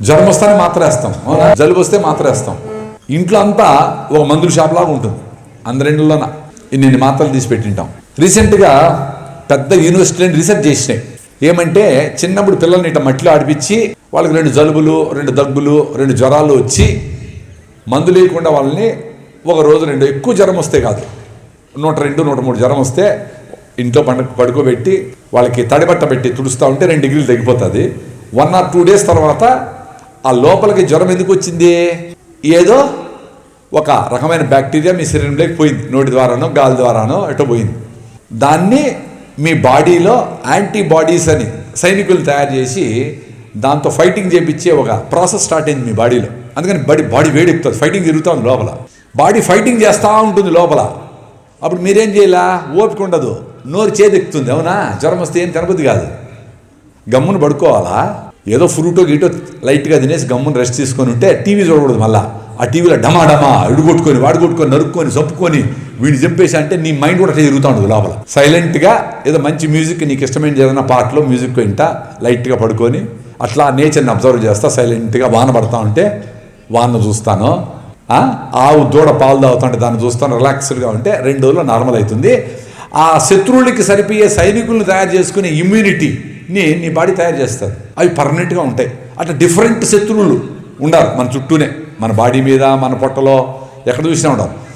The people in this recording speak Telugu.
జ్వరం వస్తేనే మాత్రేస్తాం. అవునా? జలుబు వస్తే మాత్రేస్తాం. ఇంట్లో అంతా ఒక మందుల షాప్ లాగా ఉంటుంది. అందరింటిలోన ఇన్ని మాత్రలు తీసి పెట్టింటాం. రీసెంట్గా పెద్ద యూనివర్సిటీని రీసెర్చ్ చేసినాయి. ఏమంటే చిన్నప్పుడు పిల్లల్ని ఇట్లా మట్టిలో ఆడిపించి వాళ్ళకి రెండు జలుబులు రెండు దగ్గులు రెండు జ్వరాలు వచ్చి మందు లేకుండా వాళ్ళని ఒక రోజు రెండు ఎక్కువ జ్వరం వస్తే కాదు. నూట రెండు నూట మూడు జ్వరం వస్తే ఇంట్లో పండ పడుకోబెట్టి వాళ్ళకి తడిబట్ట పెట్టి తుడుస్తూ ఉంటే రెండు డిగ్రీలు తగ్గిపోతుంది. వన్ ఆర్ టూ డేస్ తర్వాత ఆ లోపలికి జ్వరం ఎందుకు వచ్చింది? ఏదో ఒక రకమైన బ్యాక్టీరియా మీ శరీరంలోకి పోయింది. నోటి ద్వారానో గాలి ద్వారానో అటు పోయింది. దాన్ని మీ బాడీలో యాంటీబాడీస్ అని సైనికులు తయారు చేసి దాంతో ఫైటింగ్ చేపించే ఒక ప్రాసెస్ స్టార్ట్ అయింది మీ బాడీలో. అందుకని బాడీ బాడీ వేడెక్కుతుంది ఫైటింగ్ జరుగుతుంది లోపల. బాడీ ఫైటింగ్ చేస్తూ ఉంటుంది లోపల. అప్పుడు మీరేం చేయాలా? ఓపిక ఉండదు. నోరు చేదెక్కుతుంది. అవునా? జ్వరం వస్తే ఏం తినబుద్ది కాదు. గమ్మును పడుకోవాలా? ఏదో ఫ్రూటో గీటో లైట్గా తినేసి గమ్మున రెస్ట్ తీసుకొని ఉంటే టీవీ చూడకూడదు మళ్ళా. ఆ టీవీలో డమా డమా ఇడుగొట్టుకొని వాడుగొట్టుకొని నరుక్కొని చంపుకొని వీడిని చంపేసి అంటే నీ మైండ్ కూడా అట్లా తిరుగుతూ ఉండదు లోపల. సైలెంట్గా ఏదో మంచి మ్యూజిక్ నీకు ఇష్టమైన ఏదైనా పాటలో మ్యూజిక్ వింటా లైట్గా పడుకొని అట్లా నేచర్ని అబ్జర్వ్ చేస్తా సైలెంట్గా వాన పడతా ఉంటే వాన చూస్తాను. ఆవు దూడ పాలు తాగుతుంటే దాన్ని చూస్తాను రిలాక్స్డ్గా ఉంటే రెండు రోజుల్లో నార్మల్ అవుతుంది. ఆ శత్రువులకి సరిపోయే సైనికులను తయారు చేసుకునే ఇమ్యూనిటీ నీ బాడీ తయారు చేస్తారు. అవి పర్మనెంట్గా ఉంటాయి. అట్లా డిఫరెంట్ శత్రువులు ఉండాలి మన చుట్టూనే. మన బాడీ మీద మన పొట్టలో ఎక్కడ చూసినా ఉండాలి